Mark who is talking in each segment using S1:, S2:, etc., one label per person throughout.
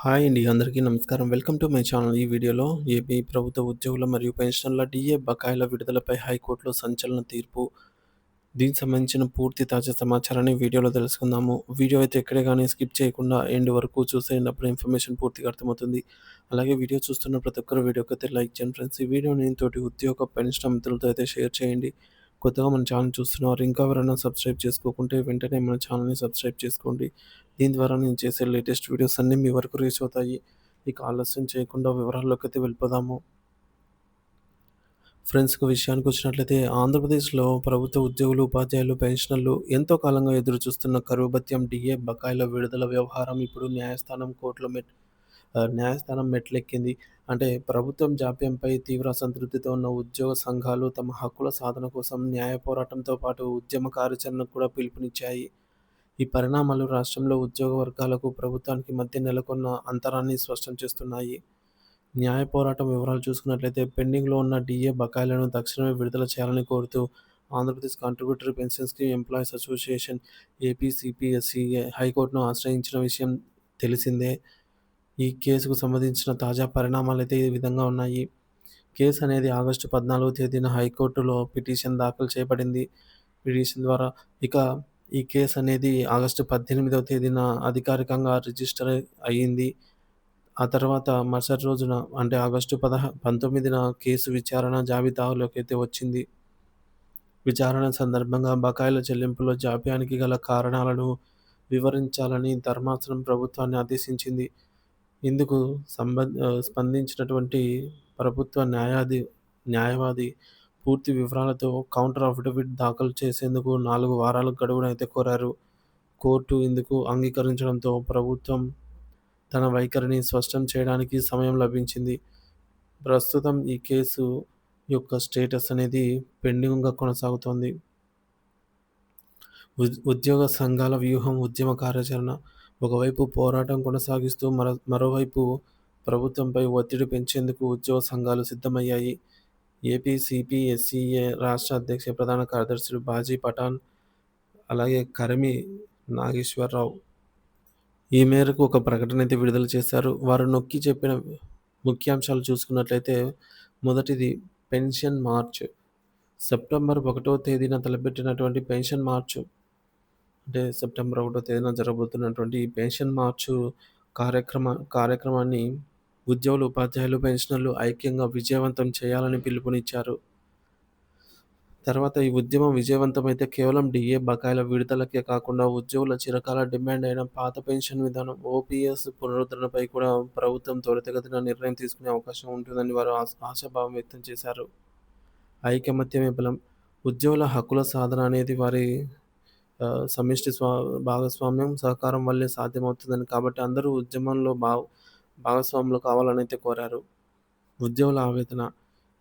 S1: Hi అండి. అందరికీ నమస్కారం. Welcome to my channel. ఈ వీడియోలో ఏపీ ప్రభుత్వ ఉద్యోగుల మరియు పెన్షన్ల డీఏ బకాయిల విడుదలపై హైకోర్టులో సంచలన తీర్పు. దీనికి సంబంధించిన పూర్తి తాజా సమాచారాన్ని వీడియోలో తెలుసుకుందాము. వీడియో అయితే ఎక్కడే కానీ స్కిప్ చేయకుండా ఎండ్ వరకు చూసేయండి. అప్పుడు ఇన్ఫర్మేషన్ పూర్తిగా అర్థమవుతుంది. అలాగే వీడియో చూస్తున్న ప్రతి ఒక్కరు వీడియోకైతే లైక్ చేయండి ఫ్రెండ్స్. ఈ వీడియోని తోటి ఉద్యోగ, పెన్షన్ మిత్రులతో అయితే షేర్ చేయండి. కొత్తగా మన ఛానల్ చూస్తున్నారు ఇంకా ఎవరైనా సబ్స్క్రైబ్ చేసుకోకుంటే వెంటనే మన ఛానల్‌ని సబ్స్క్రైబ్ చేసుకోండి. దీని ద్వారా నేను చేసే లేటెస్ట్ వీడియోస్ అన్నీ మీ వరకు రీచ్ అవుతాయి. ఇక ఆలస్యం చేయకుండా వివరాల్లోకైతే వెళ్ళిపోదాము. ఫ్రెండ్స్కి విషయానికి వచ్చినట్లయితే ఆంధ్రప్రదేశ్‌లో ప్రభుత్వ ఉద్యోగులు, ఉపాధ్యాయులు, పెన్షనర్లు ఎంతో కాలంగా ఎదురుచూస్తున్న కరువు భత్యం డిఏ బకాయిల విడుదల వ్యవహారం ఇప్పుడు న్యాయస్థానం కోర్టులో మెట్ న్యాయస్థానం మెట్లెక్కింది. అంటే ప్రభుత్వం జాప్యంపై తీవ్ర అసంతృప్తితో ఉన్న ఉద్యోగ సంఘాలు తమ హక్కుల సాధన కోసం న్యాయ పోరాటంతో పాటు ఉద్యమ కార్యాచరణకు కూడా పిలుపునిచ్చాయి. ఈ పరిణామాలు రాష్ట్రంలో ఉద్యోగ వర్గాలకు, ప్రభుత్వానికి మధ్య నెలకొన్న అంతరాన్ని స్పష్టం చేస్తున్నాయి. న్యాయ పోరాటం వివరాలు చూసుకున్నట్లయితే పెండింగ్‌లో ఉన్న డిఏ బకాయిలను తక్షణమే విడుదల చేయాలని కోరుతూ Andhra Pradesh contributory pension scheme employees association APCPSCA హైకోర్టును ఆశ్రయించిన విషయం తెలిసిందే. ఈ కేసుకు సంబంధించిన తాజా పరిణామాలు అయితే ఈ విధంగా ఉన్నాయి. కేసు అనేది ఆగస్టు పద్నాలుగో తేదీన హైకోర్టులో పిటిషన్ దాఖలు చేయబడింది. పిటిషన్ ద్వారా ఇక ఈ కేసు అనేది ఆగస్టు పద్దెనిమిదవ తేదీన అధికారికంగా రిజిస్టర్ అయ్యింది. ఆ తర్వాత మరుసటి రోజున అంటే ఆగస్టు పదహ పంతొమ్మిదిన కేసు విచారణ జాబితాలోకైతే వచ్చింది. విచారణ సందర్భంగా బకాయిల చెల్లింపులో జాప్యానికి గల కారణాలను వివరించాలని ధర్మాసనం ప్రభుత్వాన్ని ఆదేశించింది. ఇందుకు సంబంధ స్పందించినటువంటి ప్రభుత్వ న్యాయాధి న్యాయవాది పూర్తి వివరాలతో కౌంటర్ అఫిడవిట్ దాఖలు చేసేందుకు నాలుగు వారాల గడువునైతే కోరారు. కోర్టు ఇందుకు అంగీకరించడంతో ప్రభుత్వం తన వైఖరిని స్పష్టం చేయడానికి సమయం లభించింది. ప్రస్తుతం ఈ కేసు యొక్క స్టేటస్ అనేది పెండింగ్‌గా కొనసాగుతోంది. ఉద్ ఉద్యోగ సంఘాల వ్యూహం, ఉద్యమ కార్యాచరణ ఒకవైపు పోరాటం కొనసాగిస్తూ మరో మరోవైపు ప్రభుత్వంపై ఒత్తిడి పెంచేందుకు ఉద్యోగ సంఘాలు సిద్ధమయ్యాయి. ఏపీసీపీఎస్సీఏ రాష్ట్ర అధ్యక్ష ప్రధాన కార్యదర్శులు బాజీ పఠాన్, అలాగే కరమి నాగేశ్వరరావు ఈ మేరకు ఒక ప్రకటన అయితే విడుదల చేశారు. వారు నొక్కి చెప్పిన ముఖ్యాంశాలు చూసుకున్నట్లయితే మొదటిది పెన్షన్ మార్చ్. సెప్టెంబర్ ఒకటో తేదీన తలపెట్టినటువంటి పెన్షన్ మార్చ్ అంటే సెప్టెంబర్ ఒకటో తేదీన జరగబోతున్నటువంటి ఈ పెన్షన్ మార్చు కార్యక్రమ కార్యక్రమాన్ని ఉద్యోగులు, ఉపాధ్యాయులు, పెన్షనర్లు ఐక్యంగా విజయవంతం చేయాలని పిలుపునిచ్చారు. తర్వాత ఈ ఉద్యమం విజయవంతమైతే కేవలం డీఏ బకాయిల విడుదలకే కాకుండా ఉద్యోగుల చిరకాల డిమాండ్ అయిన పాత పెన్షన్ విధానం ఓపీఎస్ పునరుద్ధరణపై కూడా ప్రభుత్వం త్వరితగతిన నిర్ణయం తీసుకునే అవకాశం ఉంటుందని వారు ఆశాభావం వ్యక్తం చేశారు. ఐకమత్యమే బలం. ఉద్యోగుల హక్కుల సాధన అనేది వారి సమిష్టి స్వా భాగస్వామ్యం, సహకారం వల్లే సాధ్యమవుతుందని కాబట్టి అందరూ ఉద్యమంలో భా భాగస్వాములు కావాలని అయితే కోరారు. ఉద్యోగుల ఆవేదన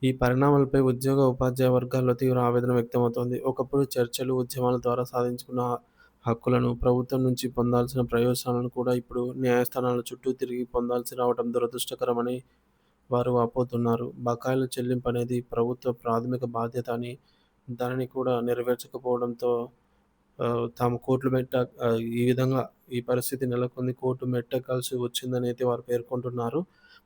S1: ఈ పరిణామాలపై ఉద్యోగ, ఉపాధ్యాయ వర్గాల్లో తీవ్ర ఆవేదన వ్యక్తమవుతోంది. ఒకప్పుడు చర్చలు, ఉద్యమాల ద్వారా సాధించుకున్న హక్కులను, ప్రభుత్వం నుంచి పొందాల్సిన ప్రయోజనాలను కూడా ఇప్పుడు న్యాయస్థానాల చుట్టూ తిరిగి పొందాల్సి రావడం దురదృష్టకరమని వారు వాపోతున్నారు. బకాయిల చెల్లింపు అనేది ప్రభుత్వ ప్రాథమిక బాధ్యత అని, దానిని కూడా నెరవేర్చకపోవడంతో తాము కోర్టులు మెట్ట ఈ విధంగా ఈ పరిస్థితి నెలకొంది. కోర్టు మెట్టకాల్సి వచ్చిందని అయితే వారు పేర్కొంటున్నారు.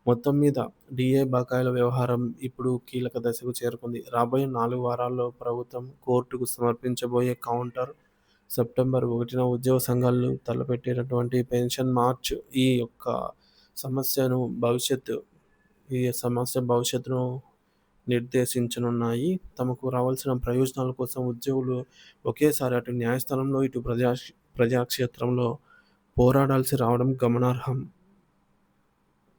S1: మొత్తం మీద డీఏ బకాయిల వ్యవహారం ఇప్పుడు కీలక దశకు చేరుకుంది. రాబోయే నాలుగు వారాల్లో ప్రభుత్వం కోర్టుకు సమర్పించబోయే కౌంటర్, సెప్టెంబర్ ఒకటిన ఉద్యోగ సంఘాలు తలపెట్టేటటువంటి పెన్షన్ మార్చ్ ఈ యొక్క సమస్యను భవిష్యత్తు ఈ సమస్య భవిష్యత్తును నిర్దేశించనున్నాయి. తమకు రావాల్సిన ప్రయోజనాల కోసం ఉద్యోగులు ఒకేసారి అటు న్యాయస్థానంలో, ఇటు ప్రజా ప్రజాక్షేత్రంలో పోరాడాల్సి రావడం గమనార్హం.